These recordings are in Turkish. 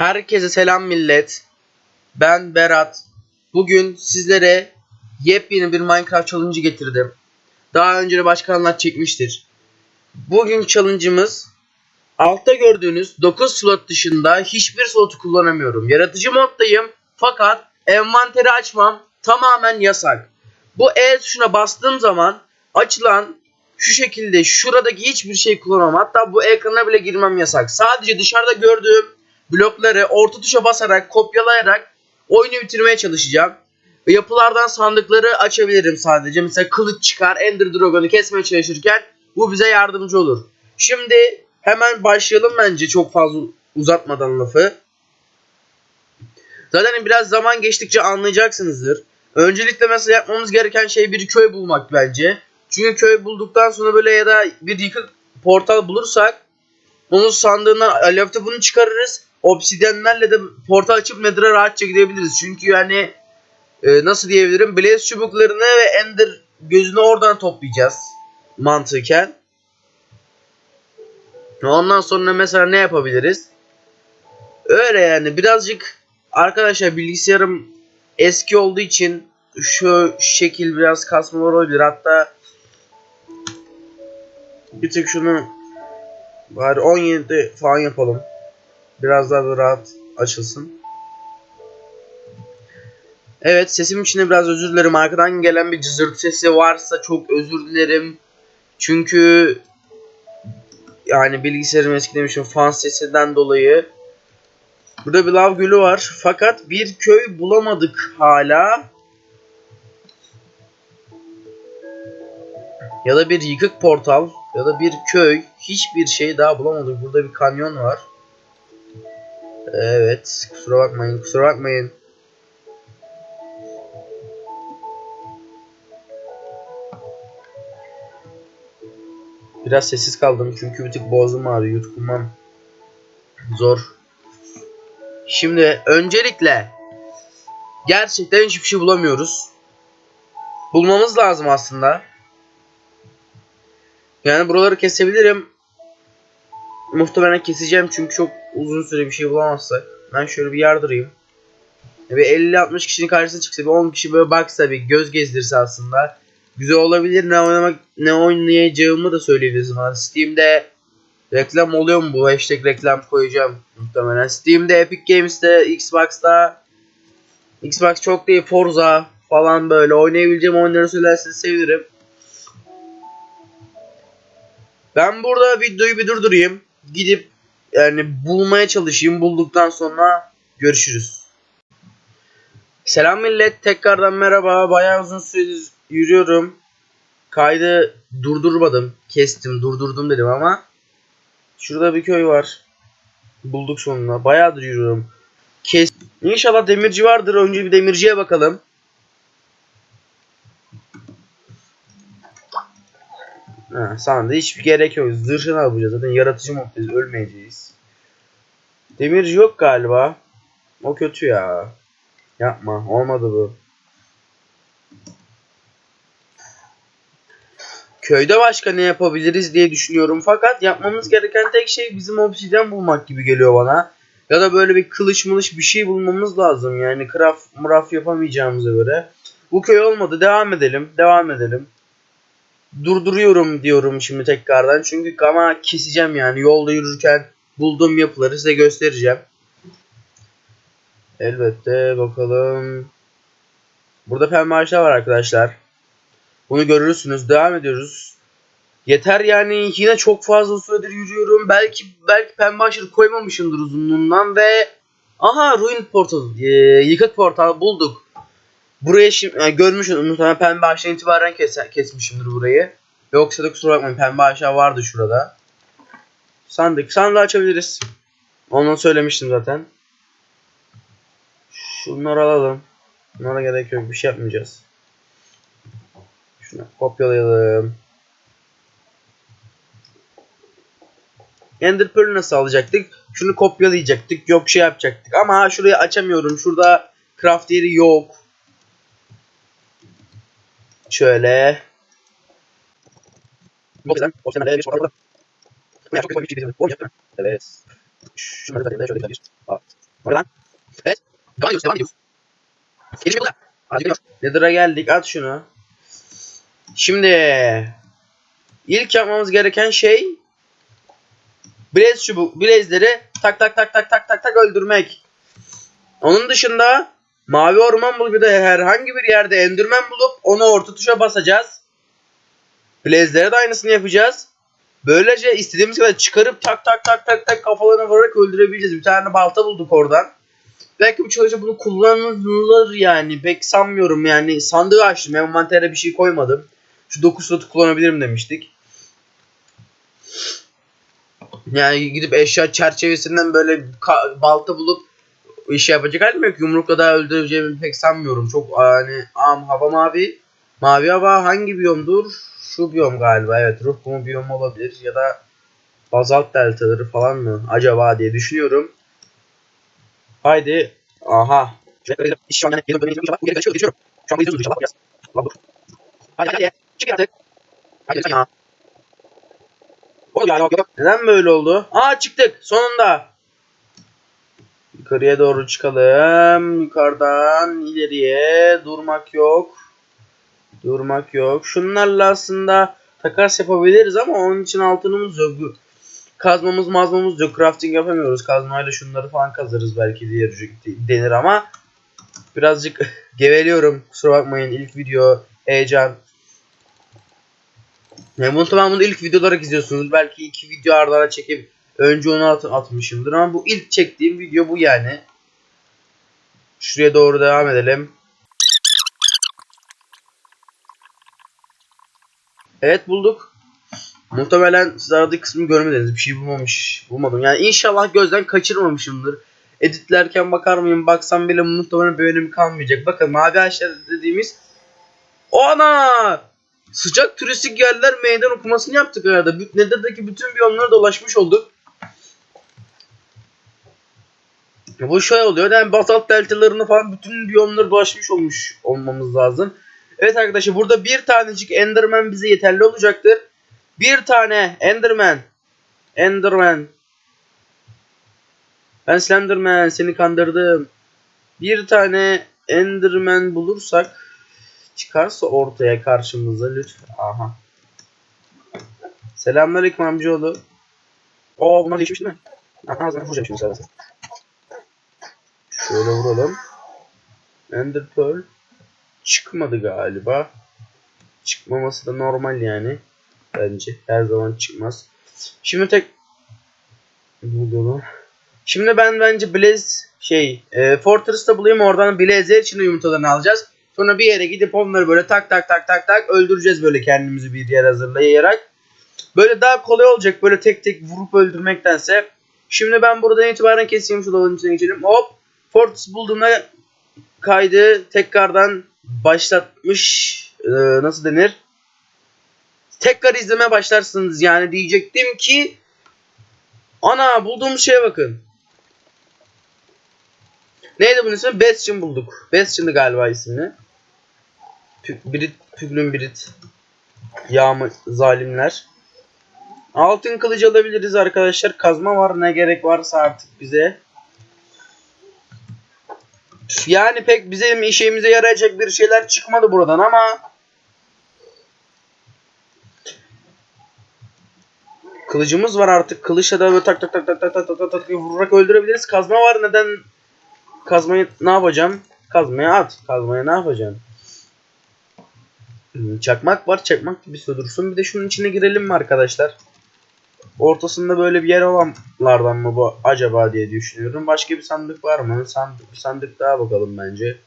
Herkese selam millet. Ben Berat. Bugün sizlere yepyeni bir Minecraft challenge getirdim. Daha önce de başka kanallar çekmiştir. Bugün challenge'ımız altta gördüğünüz 9 slot dışında hiçbir slotu kullanamıyorum. Yaratıcı moddayım fakat envanteri açmam tamamen yasak. Bu E tuşuna bastığım zaman açılan şu şekilde şuradaki hiçbir şey kullanamam. Hatta bu ekrana bile girmem yasak. Sadece dışarıda gördüğüm blokları orta tuşa basarak kopyalayarak oyunu bitirmeye çalışacağım. Yapılardan sandıkları açabilirim sadece. Mesela kılıç çıkar Ender Dragon'u kesmeye çalışırken bu bize yardımcı olur. Şimdi hemen başlayalım bence çok fazla uzatmadan lafı. Zaten biraz zaman geçtikçe anlayacaksınızdır. Öncelikle mesela yapmamız gereken şey bir köy bulmak bence. Çünkü köy bulduktan sonra böyle ya da bir yıkık portal bulursak onun sandığından alevte bunu çıkarırız. Obsidyenlerle de portal açıp Nether'a rahatça gidebiliriz. Çünkü yani e, nasıl diyebilirim Blaze çubuklarını ve Ender gözünü oradan toplayacağız mantıken. Ondan sonra mesela ne yapabiliriz? Öyle yani birazcık arkadaşlar bilgisayarım eski olduğu için şu şekil biraz kasma var olabilir. Hatta bir tık şunu bari 17 falan yapalım. Biraz daha da rahat açılsın. Evet sesim için biraz özür dilerim. Arkadan gelen bir cızırtı sesi varsa çok özür dilerim. Çünkü yani bilgisayarım eski demişim fan sesinden dolayı. Burada bir lav gölü var. Fakat bir köy bulamadık hala. Ya da bir yıkık portal ya da bir köy. Hiçbir şey daha bulamadık. Burada bir kanyon var. Evet. Kusura bakmayın. Kusura bakmayın. Biraz sessiz kaldım çünkü bir tık boğazım ağrıyor. Yutkunmam zor. Şimdi öncelikle gerçekten hiçbir şey bulamıyoruz. Bulmamız lazım aslında. Yani buraları kesebilirim. Muhtemelen keseceğim çünkü çok uzun süre bir şey bulamazsak. Ben şöyle bir yardırayım. Bir 50-60 kişinin karşısına çıksa bir 10 kişi böyle baksa bir göz gezdirse aslında güzel olabilir. Ne oynamak ne oynayacağımı da söyleyebilirsin bana. Steam'de reklam oluyor mu bu? Hashtag reklam koyacağım muhtemelen. Steam'de, Epic Games'te, Xbox'ta Xbox çok değil Forza falan böyle oynayabileceğim oyunları söylerseniz sevinirim. Ben burada videoyu bir durdurayım. Gidip yani bulmaya çalışayım. Bulduktan sonra görüşürüz. Selam millet. Tekrardan merhaba. Bayağı uzun süredir yürüyorum. Kaydı durdurmadım. Kestim, durdurdum dedim ama şurada bir köy var. Bulduk sonunda. Bayağıdır yürüyorum. Kes. İnşallah demirci vardır. Önce bir demirciye bakalım. Ha, sandı hiçbir gerek yok. Zırhını yapacağız. Zaten yaratıcı moddayız. Ölmeyeceğiz. Demirci yok galiba. O kötü ya. Yapma. Olmadı bu. Köyde başka ne yapabiliriz diye düşünüyorum. Fakat yapmamız gereken tek şey bizim obsidyen bulmak gibi geliyor bana. Ya da böyle bir kılıç mılıç bir şey bulmamız lazım. Yani craft muraf yapamayacağımıza göre. Bu köy olmadı. Devam edelim. Devam edelim. Durduruyorum diyorum şimdi tekrardan. Çünkü ama keseceğim yani. Yolda yürürken bulduğum yapıları size göstereceğim. Elbette bakalım. Burada pembe ağaçlar var arkadaşlar. Bunu görürsünüz. Devam ediyoruz. Yeter yani yine çok fazla süredir yürüyorum. Belki belki pembe ağaçları koymamışımdır uzunluğundan ve aha ruin portal, e, yıkık portal bulduk. Buraya şimdi yani görmüşsünüz muhtemelen pembe ağaçtan itibaren kes, kesmişimdir burayı. Yoksa da kusura bakmayın pembe ağaçlar vardı şurada. Sandık. Sandığı açabiliriz. Onu söylemiştim zaten. Şunları alalım. Bunlara gerek yok. Bir şey yapmayacağız. Şunu kopyalayalım. Ender Pearl'ü nasıl alacaktık? Şunu kopyalayacaktık. Yok şey yapacaktık. Ama şurayı açamıyorum. Şurada craft yeri yok. Şöyle. Evet. Şunları da şöyle bir. Oradan. Evet. Devam ediyoruz devam ediyoruz. Gelişme burada. Hadi geliyor. Nether'a geldik at şunu. Şimdi ilk yapmamız gereken şey Blaze çubuk, Blaze'leri tak tak tak tak tak tak tak öldürmek. Onun dışında mavi orman bulup bir de herhangi bir yerde enderman bulup onu orta tuşa basacağız. Blaze'lere de aynısını yapacağız. Böylece istediğimiz kadar çıkarıp tak tak tak tak tak kafalarına vurarak öldürebileceğiz. Bir tane balta bulduk oradan. Belki bu çalışma bunu kullanılır yani. Pek sanmıyorum yani. Sandığı açtım. Envantere bir şey koymadım. Şu 9 slotu kullanabilirim demiştik. Yani gidip eşya çerçevesinden böyle balta bulup iş yapacak halim yok. Yumrukla daha öldüreceğimi pek sanmıyorum. Çok hani am hava mavi. Mavi hava hangi biyomdur? Şu biyom galiba. Evet ruh kumu biyom olabilir. Ya da bazalt deltaları falan mı? Acaba diye düşünüyorum. Haydi. Aha. Şu an. Bu geri kaçıyor geçiyorum. Şu an bu izliyorsunuz inşallah. Biraz. Allah dur. Hadi hadi. Çık artık. Hadi ya. Oğlum ya yok yok. Neden böyle oldu? Aa çıktık. Sonunda. Yukarıya doğru çıkalım. Yukarıdan ileriye durmak yok. Durmak yok. Şunlarla aslında takas yapabiliriz ama onun için altınımız yok. Kazmamız mazmamız yok. Crafting yapamıyoruz. Kazmayla şunları falan kazarız belki diye denir ama birazcık geveliyorum. Kusura bakmayın. İlk video heyecan. Yani bunu tamamını ilk video olarak izliyorsunuz. Belki iki video arda çekip önce onu at atmışımdır ama bu ilk çektiğim video bu yani. Şuraya doğru devam edelim. Evet bulduk. Muhtemelen siz aradığı kısmını görmediniz. Bir şey bulmamış. Bulmadım. Yani inşallah gözden kaçırmamışımdır. Editlerken bakar mıyım? Baksam bile muhtemelen bir önemi kalmayacak. Bakın mavi ağaçlar dediğimiz Ana! Sıcak turistik yerler meydan okumasını yaptık arada. Nether'daki bütün biyomlara dolaşmış olduk. Bu şöyle oluyor. Yani basalt deltalarını falan bütün biyomları dolaşmış olmuş olmamız lazım. Evet arkadaşlar burada bir tanecik Enderman bize yeterli olacaktır. Bir tane Enderman. Enderman. Ben Slenderman seni kandırdım. Bir tane Enderman bulursak çıkarsa ortaya karşımıza lütfen. Aha. Selamünaleyküm amcaoğlu. Oo bunlar değişmiş değil mi? Aha ağzına vuracağım şimdi. Şöyle vuralım. Ender Pearl çıkmadı galiba. Çıkmaması da normal yani. Bence her zaman çıkmaz. Şimdi tek Şimdi ben bence Blaze şey e, Fortress'ta bulayım oradan Blaze'ler için yumurtalarını alacağız. Sonra bir yere gidip onları böyle tak tak tak tak tak öldüreceğiz böyle kendimizi bir yer hazırlayarak. Böyle daha kolay olacak böyle tek tek vurup öldürmektense. Şimdi ben buradan itibaren keseyim şu lavın içine geçelim. Hop. Fortress bulduğumda kaydı tekrardan başlatmış. Ee, nasıl denir? Tekrar izleme başlarsınız yani diyecektim ki ana bulduğumuz şeye bakın. Neydi bunun ismi? Bastion bulduk. Bastion'dı galiba ismini. Brit, Püglün Brit. Yağmı zalimler. Altın kılıcı alabiliriz arkadaşlar. Kazma var ne gerek varsa artık bize. Yani pek bize işimize yarayacak bir şeyler çıkmadı buradan ama Kılıcımız var artık. Kılıçla da böyle tak tak tak tak tak tak tak tak tak vurarak öldürebiliriz. Kazma var. Neden kazmayı ne yapacağım? Kazmaya at. Kazmaya ne yapacaksın? Çakmak var. Çakmak gibi dursun. Bir de şunun içine girelim mi arkadaşlar? Ortasında böyle bir yer olanlardan mı bu acaba diye düşünüyorum. Başka bir sandık var mı? Sandık, bir sandık daha bakalım bence.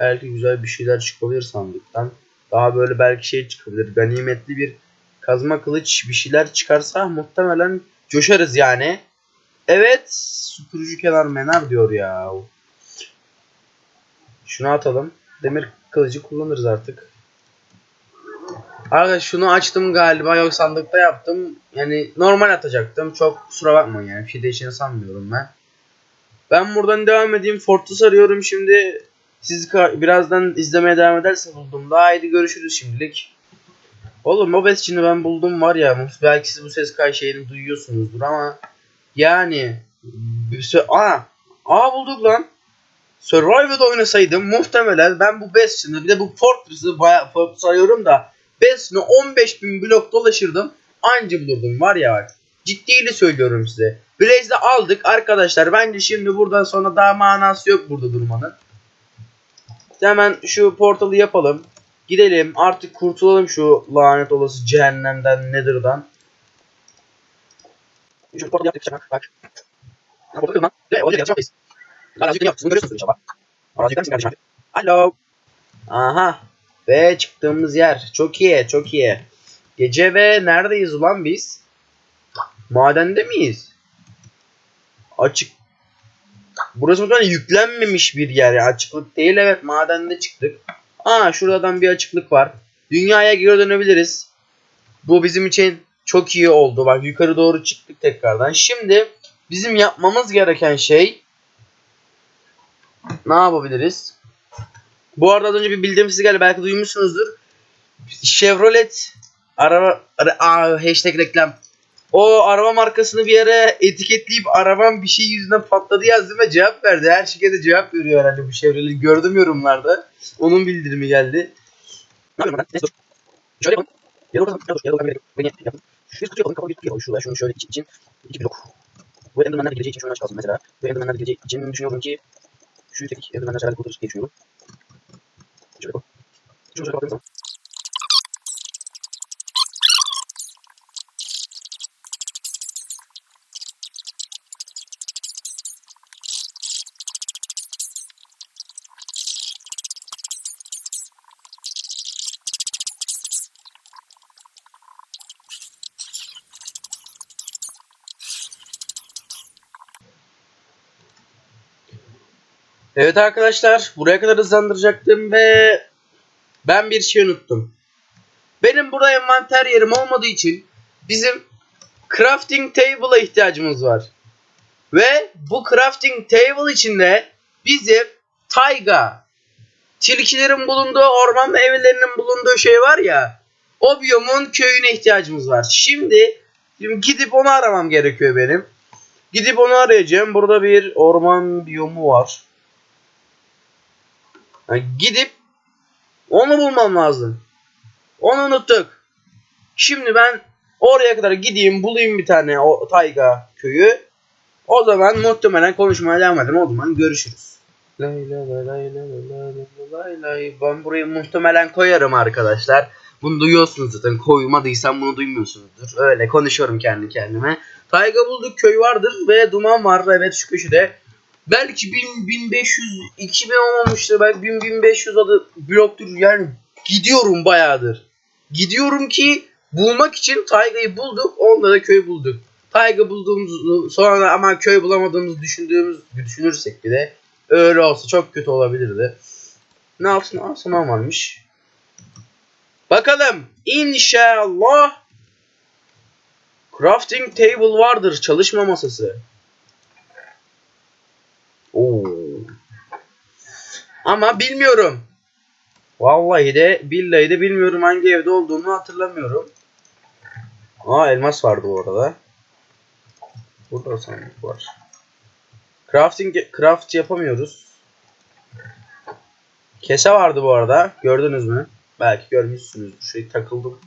Belki güzel bir şeyler çıkabilir sandıktan. Daha böyle belki şey çıkabilir. Ganimetli bir kazma kılıç bir şeyler çıkarsa muhtemelen coşarız yani. Evet. Süpürücü kenar menar diyor ya. Şunu atalım. Demir kılıcı kullanırız artık. Arkadaş şunu açtım galiba yok sandıkta yaptım. Yani normal atacaktım. Çok kusura bakmayın yani. Bir şey değişeni sanmıyorum ben. Ben buradan devam edeyim. Fortress arıyorum şimdi. Siz birazdan izlemeye devam edersiniz buldum. Daha haydi görüşürüz şimdilik. Oğlum o şimdi ben buldum var ya. Belki siz bu ses kay şeyini duyuyorsunuzdur ama yani Ana Aa bulduk lan. Survival'da oynasaydım muhtemelen ben bu Bastion'ı bir de bu Fortress'ı bayağı Fortress sayıyorum da Bastion'ı 15.000 blok dolaşırdım. Anca bulurdum var ya. Ciddiyle söylüyorum size. Blaze'de aldık arkadaşlar. Bence şimdi buradan sonra daha manası yok burada durmanın. Hemen şu portalı yapalım. Gidelim artık kurtulalım şu lanet olası cehennemden Nether'dan. Şu portalı yaptık bak. Ha burada lan. Ne? Orada yazacak mıyız? Arazi yok. Bunu görüyorsunuz inşallah. Yükler misin kardeşim? Alo. Aha. Ve çıktığımız yer. Çok iyi. Çok iyi. Gece ve neredeyiz ulan biz? Madende miyiz? Açık. Burası muhtemelen yüklenmemiş bir yer. Yani açıklık değil evet madende çıktık. Aa şuradan bir açıklık var. Dünyaya geri dönebiliriz. Bu bizim için çok iyi oldu. Bak yukarı doğru çıktık tekrardan. Şimdi bizim yapmamız gereken şey ne yapabiliriz? Bu arada az önce bir bildirim geldi. Belki duymuşsunuzdur. Chevrolet araba ara, aa, hashtag reklam. O araba markasını bir yere etiketleyip arabam bir şey yüzünden patladı yazdım ve cevap verdi. Her şirkete cevap veriyor herhalde bu Chevrolet. Gördüm yorumlarda. Onun bildirimi geldi. Şöyle yapalım. Ya da orada dur. Ya da orada beni yapın. Şu kutu yapalım. Kapalı bir kutu yapalım. Şurada şunu şöyle için iki blok. Bu Enderman'ler geleceği için şunu aç kalsın mesela. Bu Enderman'ler geleceği için düşünüyorum ki şu tek Enderman'ler herhalde kurtarır diye düşünüyorum. Şöyle koy. Şunu şöyle kapatayım zaman. Evet arkadaşlar buraya kadar hızlandıracaktım ve ben bir şey unuttum. Benim burada envanter yerim olmadığı için bizim crafting table'a ihtiyacımız var. Ve bu crafting table içinde bizim tayga, tilkilerin bulunduğu orman evlerinin bulunduğu şey var ya o biyomun köyüne ihtiyacımız var. Şimdi, şimdi gidip onu aramam gerekiyor benim. Gidip onu arayacağım. Burada bir orman biyomu var. Yani gidip onu bulmam lazım. Onu unuttuk. Şimdi ben oraya kadar gideyim bulayım bir tane o tayga köyü. O zaman muhtemelen konuşmaya devam edelim. O zaman görüşürüz. Ben burayı muhtemelen koyarım arkadaşlar. Bunu duyuyorsunuz zaten. Koymadıysam bunu duymuyorsunuzdur. Öyle konuşuyorum kendi kendime. Tayga bulduk köy vardır ve duman var. Evet şu köşede. Belki 1000, 1500, 2000 olmamıştır. Belki 1000, 1500 adı bloktur. Yani gidiyorum bayağıdır. Gidiyorum ki bulmak için Tayga'yı bulduk. Onda da köy bulduk. Tayga bulduğumuz sonra ama köy bulamadığımızı düşündüğümüz düşünürsek bir de öyle olsa çok kötü olabilirdi. Ne yapsın alsın varmış. Bakalım inşallah crafting table vardır çalışma masası. Oo. Ama bilmiyorum. Vallahi de billahi de bilmiyorum hangi evde olduğunu hatırlamıyorum. Aa elmas vardı bu arada. Burada sandık var. Crafting craft yapamıyoruz. Kese vardı bu arada. Gördünüz mü? Belki görmüşsünüzdür. Şey takıldım.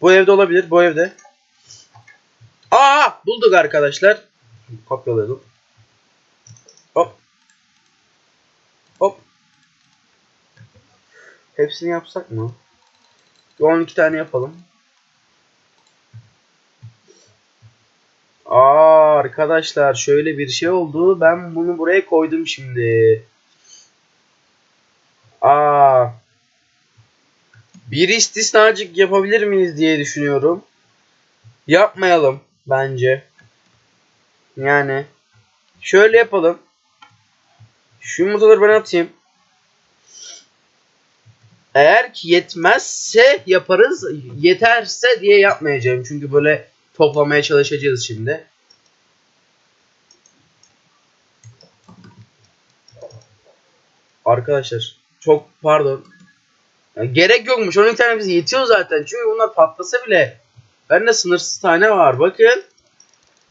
Bu evde olabilir. Bu evde. Aa bulduk arkadaşlar. Kopyaladım. Hop. Hop. Hepsini yapsak mı? 12 tane yapalım. Aa arkadaşlar şöyle bir şey oldu. Ben bunu buraya koydum şimdi. Aa. Bir istisnacık yapabilir miyiz diye düşünüyorum. Yapmayalım bence. Yani şöyle yapalım. Şu yumurtaları ben atayım. Eğer ki yetmezse yaparız. Yeterse diye yapmayacağım. Çünkü böyle toplamaya çalışacağız şimdi. Arkadaşlar çok pardon. Ya gerek yokmuş. 12 tane bize yetiyor zaten. Çünkü bunlar patlasa bile bende sınırsız tane var. Bakın.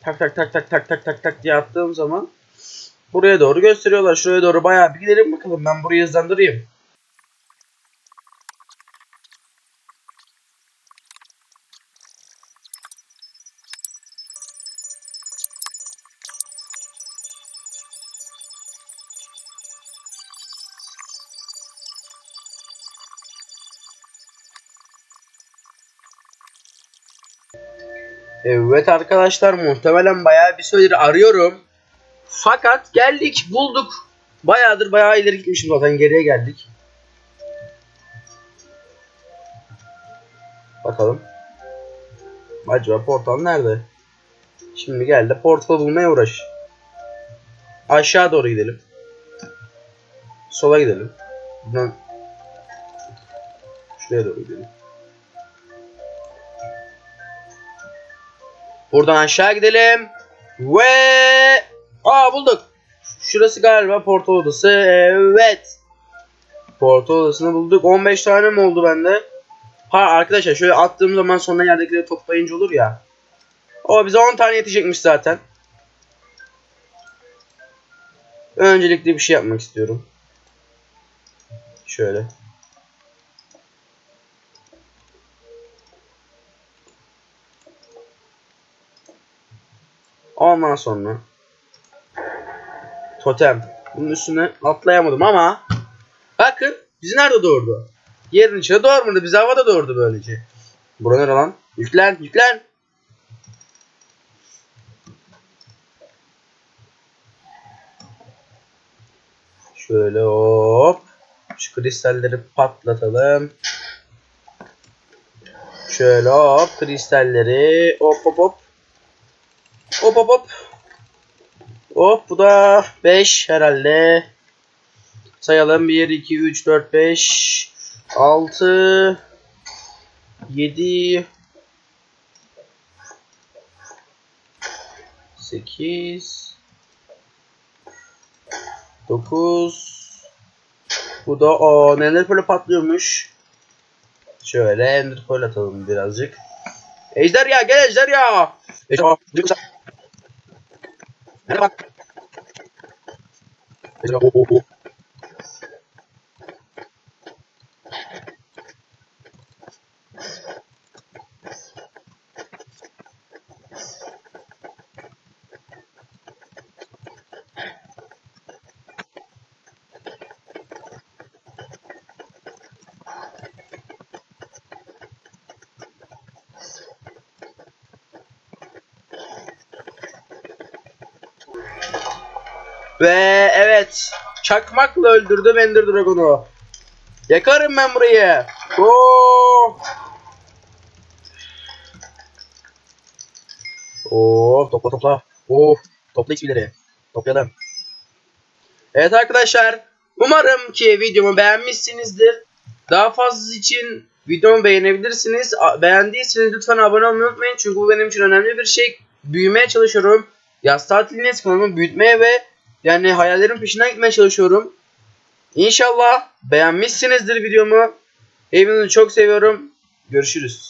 Tak tak tak tak tak tak tak tak diye attığım zaman Buraya doğru gösteriyorlar. Şuraya doğru bayağı bir gidelim bakalım. Ben burayı hızlandırayım. Evet arkadaşlar muhtemelen bayağı bir süredir arıyorum. Fakat geldik bulduk. Bayağıdır bayağı ileri gitmişim zaten geriye geldik. Bakalım. Acaba portal nerede? Şimdi gel de portal bulmaya uğraş. Aşağı doğru gidelim. Sola gidelim. Buradan şuraya doğru gidelim. Buradan aşağı gidelim. Ve Aa bulduk. Şurası galiba portal odası. Evet. Portal odasını bulduk. 15 tane mi oldu bende? Ha arkadaşlar şöyle attığım zaman sonra yerdekileri toplayınca olur ya. O bize 10 tane yetecekmiş zaten. Öncelikle bir şey yapmak istiyorum. Şöyle. Ondan sonra totem. Bunun üstüne atlayamadım ama bakın bizi nerede doğurdu? Yerin içine doğurmadı. Bizi havada doğurdu böylece. Bura nere? Yüklen, yüklen. Şöyle hop. Şu kristalleri patlatalım. Şöyle hop kristalleri hop hop hop. Hop hop hop. Hop bu da 5 herhalde. Sayalım 1 2 3 4 5 6 7 8 9 Bu da o Ender Pearl patlıyormuş. Şöyle Ender Pearl atalım birazcık. Ejderha gel ejderha. Ejderha. Merhaba. Mesela bu bu bu. Evet. Çakmakla öldürdüm Ender Dragon'u. Yakarım ben burayı. Oo. Oo, topla topla. Oo, topla XP'leri. Toplayalım. Evet arkadaşlar. Umarım ki videomu beğenmişsinizdir. Daha fazlası için videomu beğenebilirsiniz. Beğendiyseniz lütfen abone olmayı unutmayın. Çünkü bu benim için önemli bir şey. Büyümeye çalışıyorum. Yaz tatilinde kanalımı büyütmeye ve yani hayallerin peşinden gitmeye çalışıyorum. İnşallah beğenmişsinizdir videomu. Hepinizi çok seviyorum. Görüşürüz.